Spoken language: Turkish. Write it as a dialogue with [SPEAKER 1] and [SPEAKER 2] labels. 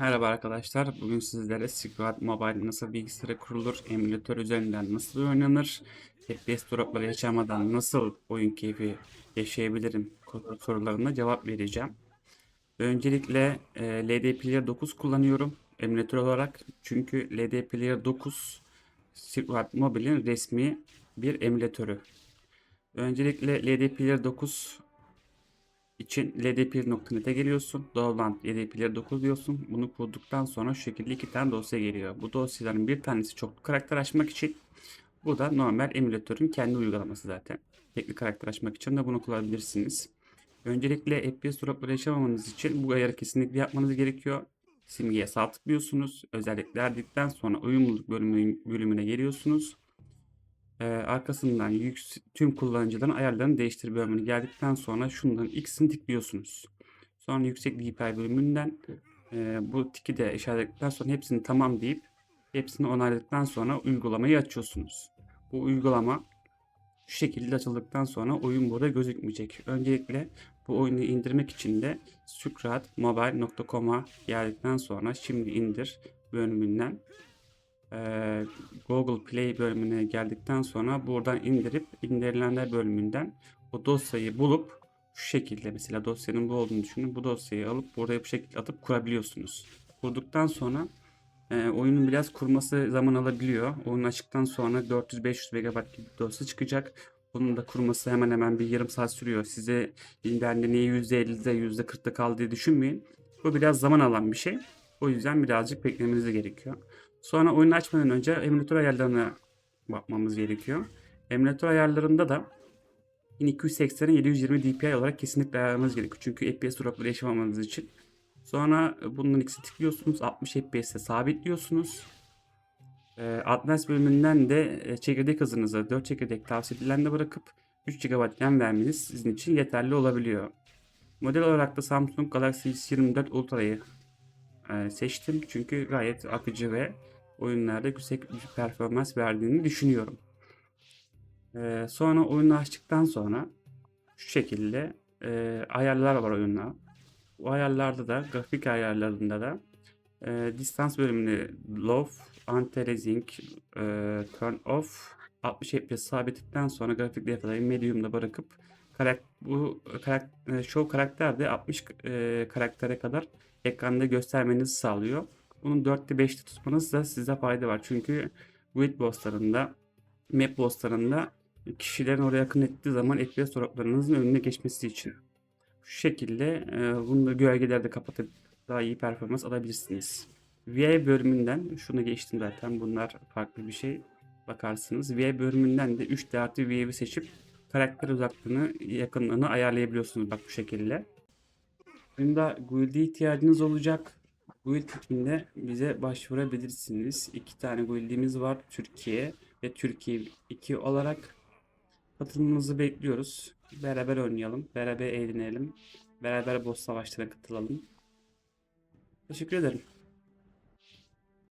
[SPEAKER 1] Merhaba arkadaşlar. Bugün sizlere Squad Mobile nasıl bilgisayara kurulur, emülatör üzerinden nasıl oynanır, FPS dropları yaşamadan nasıl oyun keyfi yaşayabilirim sorularına cevap vereceğim. Öncelikle e, LD Player 9 kullanıyorum emülatör olarak. Çünkü LD Player 9 Squad Mobile'in resmi bir emülatörü. Öncelikle LD Player 9 için ldpl.net'e geliyorsun. Doğrudan ldpl 9 diyorsun. Bunu kurduktan sonra şu şekilde iki tane dosya geliyor. Bu dosyaların bir tanesi çoklu karakter açmak için. Bu da normal emülatörün kendi uygulaması zaten. Tekli karakter açmak için de bunu kullanabilirsiniz. Öncelikle FPS dropları yaşamamanız için bu ayarı kesinlikle yapmanız gerekiyor. Simgeye sağ tıklıyorsunuz. Özellikler dedikten sonra uyumluluk bölümü, bölümüne geliyorsunuz. Ee, arkasından yük, tüm kullanıcıların ayarlarını değiştir bölümünü geldikten sonra şundan X'ini tıklıyorsunuz. Sonra yüksek DPI bölümünden e, bu tiki de işaretledikten sonra hepsini tamam deyip hepsini onayladıktan sonra uygulamayı açıyorsunuz. Bu uygulama şu şekilde açıldıktan sonra oyun burada gözükmeyecek. Öncelikle bu oyunu indirmek için de scratmobile.com'a geldikten sonra şimdi indir bölümünden e, Google Play bölümüne geldikten sonra buradan indirip indirilenler bölümünden o dosyayı bulup şu şekilde mesela dosyanın bu olduğunu düşünün. Bu dosyayı alıp buraya bu şekilde atıp kurabiliyorsunuz. Kurduktan sonra e, oyunun biraz kurması zaman alabiliyor. Oyun açıktan sonra 400-500 MB gibi dosya çıkacak. Bunun da kurması hemen hemen bir yarım saat sürüyor. Size niye %50'de %40'da kaldı diye düşünmeyin. Bu biraz zaman alan bir şey. O yüzden birazcık beklemeniz gerekiyor. Sonra oyunu açmadan önce emülatör ayarlarına bakmamız gerekiyor. Emülatör ayarlarında da 1280'e 720 dpi olarak kesinlikle ayarlamanız gerekiyor. Çünkü FPS dropları yaşamamanız için. Sonra bunun ikisi tıklıyorsunuz. 60 FPS'e sabitliyorsunuz. E, Advanced bölümünden de e, çekirdek hızınızı 4 çekirdek tavsiye edilen de bırakıp 3 GB RAM vermeniz sizin için yeterli olabiliyor. Model olarak da Samsung Galaxy S24 Ultra'yı seçtim. Çünkü gayet akıcı ve oyunlarda yüksek bir performans verdiğini düşünüyorum. E, sonra oyunu açtıktan sonra şu şekilde e, ayarlar var oyunda. Bu ayarlarda da grafik ayarlarında da e, distans bölümünü low, anti-aliasing, e, turn off 60 FPS sabitledikten sonra grafik detayı medium'da bırakıp karak bu karak show karakter de 60 e, karaktere kadar ekranda göstermenizi sağlıyor. Bunu 4'te 5'te tutmanız da size fayda var. Çünkü guild bosslarında, map bosslarında kişilerin oraya yakın ettiği zaman FPS droplarınızın önüne geçmesi için. Şu şekilde e, bunu da gölgelerde kapatıp daha iyi performans alabilirsiniz. VA bölümünden şunu geçtim zaten bunlar farklı bir şey bakarsınız. VA bölümünden de 3D artı VA'yı seçip karakter uzaklığını yakınlığını ayarlayabiliyorsunuz bak bu şekilde. Bunda guild'e ihtiyacınız olacak. Guild içinde bize başvurabilirsiniz. İki tane guild'imiz var. Türkiye ve Türkiye 2 olarak katılımınızı bekliyoruz. Beraber oynayalım. Beraber eğlenelim. Beraber boss savaşlarına katılalım. Teşekkür ederim.